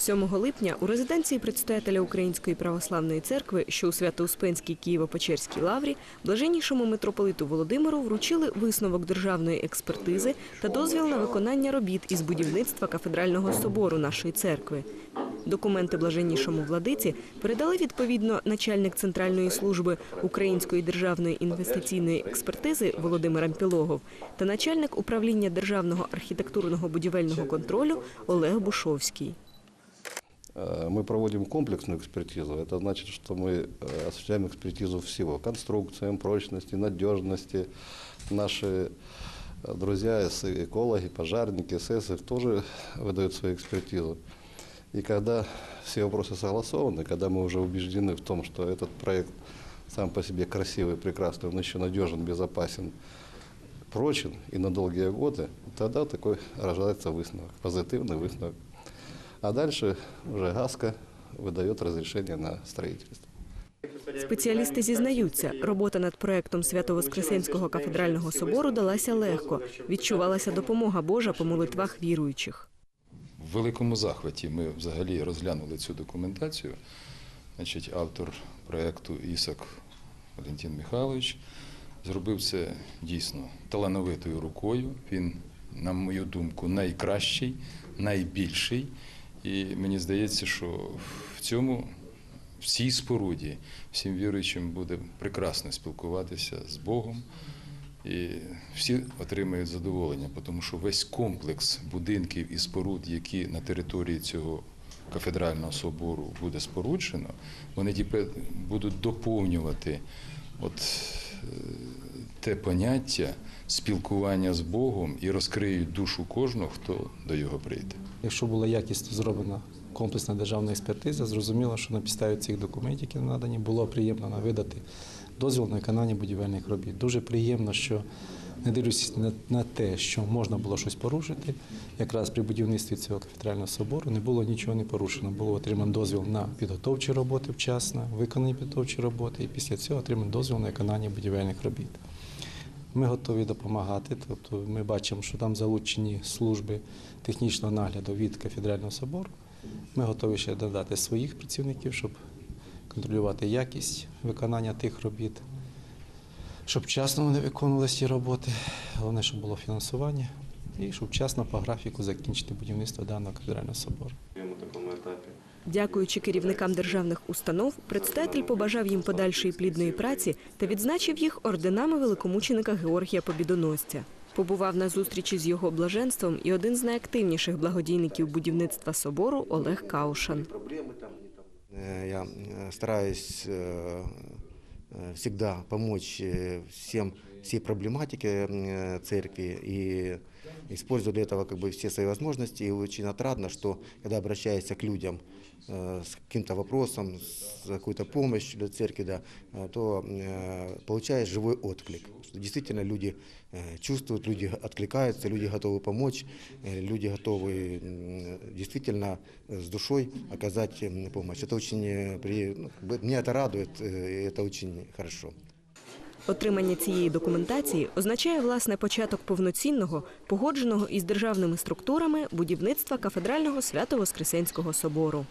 7 липня у резиденції предстоятеля Української православної церкви, що у Свято-Успенській Києво-Печерській лаврі, блаженнішому митрополиту Володимиру вручили висновок державної експертизи та дозвіл на виконання робіт із будівництва кафедрального собору нашої церкви. Документи блаженнішому владиці передали відповідно начальник центральної служби Української державної інвестиційної експертизи Володимир Ампілогов та начальник управління державного архітектурного будівельного контролю Олег Бушовський. Э, Мы проводим комплексную экспертизу. Это значит, что мы э, осуществляем экспертизу всего. Конструкциям, прочности, надежности. Наши э, друзья, экологи, пожарники, СС тоже выдают свою экспертизу. И когда все вопросы согласованы, когда мы уже убеждены в том, что этот проект сам по себе красивый, прекрасный, он еще надежен, безопасен, прочен и на долгие годы, тогда такой рождается высновок, позитивный высновок. А дальше уже ГАСКО выдает разрешение на строительство. Спеціалісти зізнаються, робота над проектом Свято-Воскресенського кафедрального собору далася легко. Відчувалася допомога Божа по молитвах віруючих. В великому захваті ми взагалі розглянули цю документацію. Значить, автор проєкту Ісак Валентин Михайлович зробив це дійсно талановитою рукою. Він, на мою думку, найкращий, найбільший. І мені здається, що в цьому в цій споруді всім віруючим буде прекрасно спілкуватися з Богом. І всі отримають задоволення, тому що весь комплекс будинків і споруд, які на території цього кафедрального собору буде споруджено, вони будуть доповнювати от, е, те поняття спілкування з Богом і розкриють душу кожного, хто до його прийде. Якщо була якісно зроблена комплексна державна експертиза, зрозуміло, що на підставі цих документів, які надані, було приємно видати дозвіл на виконання будівельних робіт. Дуже приємно, що не дивлячись на, на те, що можна було щось порушити, якраз при будівництві цього кафедрального собору не було нічого не порушено. Було отримано дозвіл на підготовчі роботи вчасно, виконані підготовчі роботи, і після цього отримано дозвіл на виконання будівельних робіт. Ми готові допомагати. Тобто ми бачимо, що там залучені служби технічного нагляду від кафедрального собору. Ми готові ще додати своїх працівників, щоб контролювати якість виконання тих робіт, щоб вчасно вони виконувалися ці роботи. Головне, щоб було фінансування і щоб вчасно по графіку закінчити будівництво даного кафедрального собору. Дякуючи керівникам державних установ, предстоятель побажав їм подальшої плідної праці та відзначив їх орденами великомученика Георгія Побідоносця. Побував на зустрічі з його блаженством і один з найактивніших благодійників будівництва собору Олег Каушан. Э, Я э, стараюсь э, э, всегда помочь э, всем, всей проблематике э, церкви. И использую для этого как бы все свои возможности. И очень отрадно, что когда обращаешься к людям э, с каким-то вопросом, с какой-то помощью для церкви, да, э, то э, получаешь живой отклик. Что действительно люди э, чувствуют, люди откликаются, люди готовы помочь, э, люди готовы м, действительно э, с душой оказать помощь. Это очень, э, при- ну, меня это радует, э, это очень хорошо. Отримання цієї документації означає власне початок повноцінного, погодженого із державними структурами будівництва кафедрального свято-воскресенського собору.